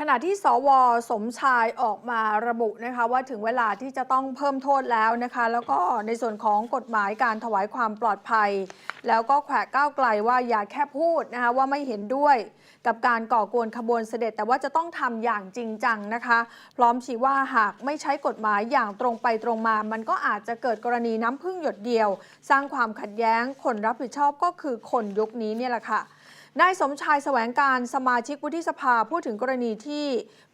ขณะที่สวสมชายออกมาระบุนะคะว่าถึงเวลาที่จะต้องเพิ่มโทษแล้วนะคะ แล้วก็ในส่วนของกฎหมายการถวายความปลอดภัย แล้วก็แขวะก้าวไกลว่าอย่าแค่พูดนะคะว่าไม่เห็นด้วย กับการก่อกวนขบวนเสด็จ แต่ว่าจะต้องทำอย่างจริงจังนะคะ พร้อมชี้ว่าหากไม่ใช้กฎหมายอย่างตรงไปตรงมา มันก็อาจจะเกิดกรณีน้ำพึ่งหยดเดียว สร้างความขัดแย้งคนรับผิดชอบก็คือคนยุคนี้เนี่ยแหละค่ะ นายสมชายแสวงการสมาชิกวุฒิสภาพูดถึงกรณีที่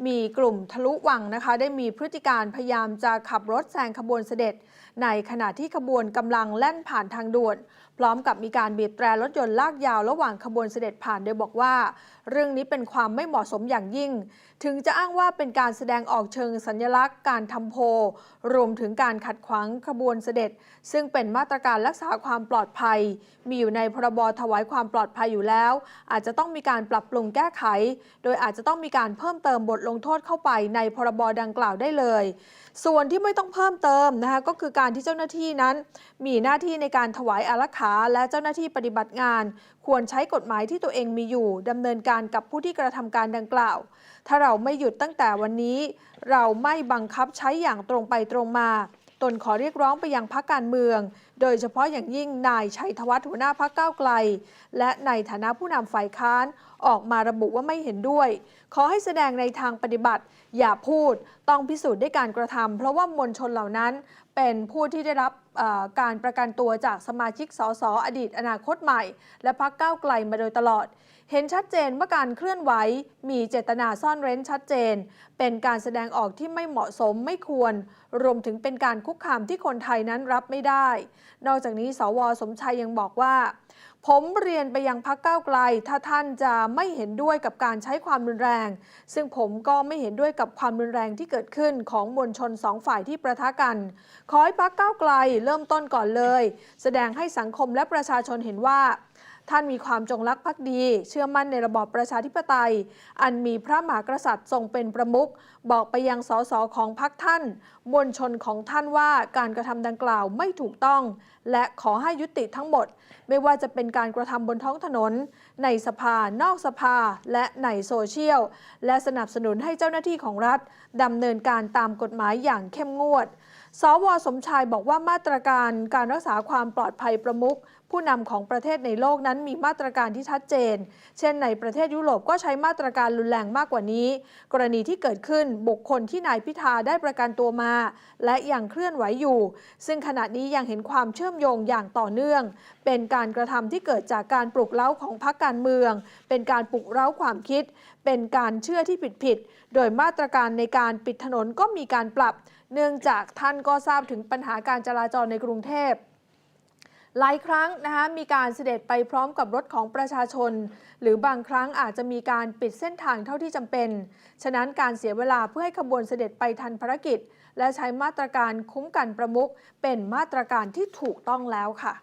มีกลุ่มทะลุวังนะคะ ได้มีพฤติการพยายามจะขับรถแซงขบวนเสด็จ ในขณะที่ขบวนกำลังแล่นผ่านทางด่วน พร้อมกับมีการบีบแตรรถยนต์ลากยาวระหว่างขบวนเสด็จผ่านโดยบอกว่า เรื่องนี้เป็นความไม่เหมาะสมอย่างยิ่ง ถึงจะอ้างว่าเป็นการแสดงออกเชิงสัญลักษณ์ การทำโพลรวมถึงการขัดขวางขบวนเสด็จ ซึ่งเป็นมาตรการรักษาความปลอดภัย มีอยู่ในพรบถวายความปลอดภัยอยู่แล้วอาจจะต้องมีการปรับปรุงแก้ไข โดยอาจจะต้องมีการเพิ่มเติมบทลงโทษเข้าไปในพรบดังกล่าวได้เลย ส่วนที่ไม่ต้องเพิ่มเติมนะคะก็คือการที่เจ้าหน้าที่นั้น มีหน้าที่ในการถวายอารักขาและเจ้าหน้าที่ปฏิบัติงาน ควรใช้กฎหมายที่ตัวเองมีอยู่ดำเนินการกับผู้ที่กระทำการดังกล่าว ถ้าเราไม่หยุดตั้งแต่วันนี้ เราไม่บังคับใช้อย่างตรงไปตรงมา ตนขอเรียกร้องไปยังพรรคการเมือง โดยเฉพาะอย่างยิ่งนายชัยธวัฒน์หัวหน้าพรรคก้าวไกล และในฐานะผู้นำฝ่ายค้านออกมาระบุว่าไม่เห็นด้วย ขอให้แสดงในทางปฏิบัติ อย่าพูดต้องพิสูจน์ด้วยการกระทำเพราะว่ามวลชนเหล่านั้น เป็นผู้ที่ได้รับการประกันตัวจากสมาชิกสสอดีตอนาคตใหม่ และพักก้าวไกลมาโดยตลอด เห็นชัดเจนว่าการเคลื่อนไหวมีเจตนาซ่อนเร้นชัดเจน เป็นการแสดงออกที่ไม่เหมาะสมไม่ควร รวมถึงเป็นการคุกคามที่คนไทยนั้นรับไม่ได้ นอกจากนี้สวสมชัยยังบอกว่า ผมเรียนไปยังพักก้าวไกล ถ้าท่านจะไม่เห็นด้วยกับการใช้ความรุนแรง ซึ่งผมก็ไม่เห็นด้วยกับความรุนแรงที่เกิดขึ้นของมวลชนสองฝ่ายที่ประทะกัน ขอให้พักก้าวไกลเริ่มต้นก่อนเลย แสดงให้สังคมและประชาชนเห็นว่า ท่านมีความจงรักภักดี เชื่อมั่นในระบอบประชาธิปไตย อันมีพระมหากษัตริย์ทรงเป็นประมุขบอกไปยังสสของพรรคท่าน มวลชนของท่านว่าการกระทำดังกล่าวไม่ถูกต้อง และขอให้ยุติทั้งหมด ไม่ว่าจะเป็นการกระทำบนท้องถนน ในสภานอกสภาและในโซเชียล และสนับสนุนให้เจ้าหน้าที่ของรัฐดำเนินการตามกฎหมายอย่างเข้มงวด สวสมชายบอกว่ามาตรการการรักษาความปลอดภัยประมุขผู้นำของประเทศในโลกนั้นมีมาตรการที่ชัดเจน เช่นในประเทศยุโรปก็ใช้มาตรการรุนแรงมากกว่านี้ กรณีที่เกิดขึ้นบุคคลที่นายพิธาได้ประกันตัวมา และยังเคลื่อนไหวอยู่ ซึ่งขณะนี้ยังเห็นความเชื่อมโยงอย่างต่อเนื่อง เป็นการกระทำที่เกิดจากการปลุกเร้าของพรรคการเมือง เป็นการปลุกเร้าความคิด เป็นการเชื่อที่ผิดผิดๆโดยมาตรการในการปิดถนนก็มีการปรับ เนื่องจากท่านก็ทราบถึงปัญหาการจราจรในกรุงเทพหลายครั้งนะคะมีการเสด็จไปพร้อมกับรถของประชาชน หรือบางครั้งอาจจะมีการปิดเส้นทางเท่าที่จำเป็น ฉะนั้นการเสียเวลาเพื่อให้ขบวนเสด็จไปทันภารกิจ และใช้มาตรการคุ้มกันประมุขเป็นมาตรการที่ถูกต้องแล้วค่ะ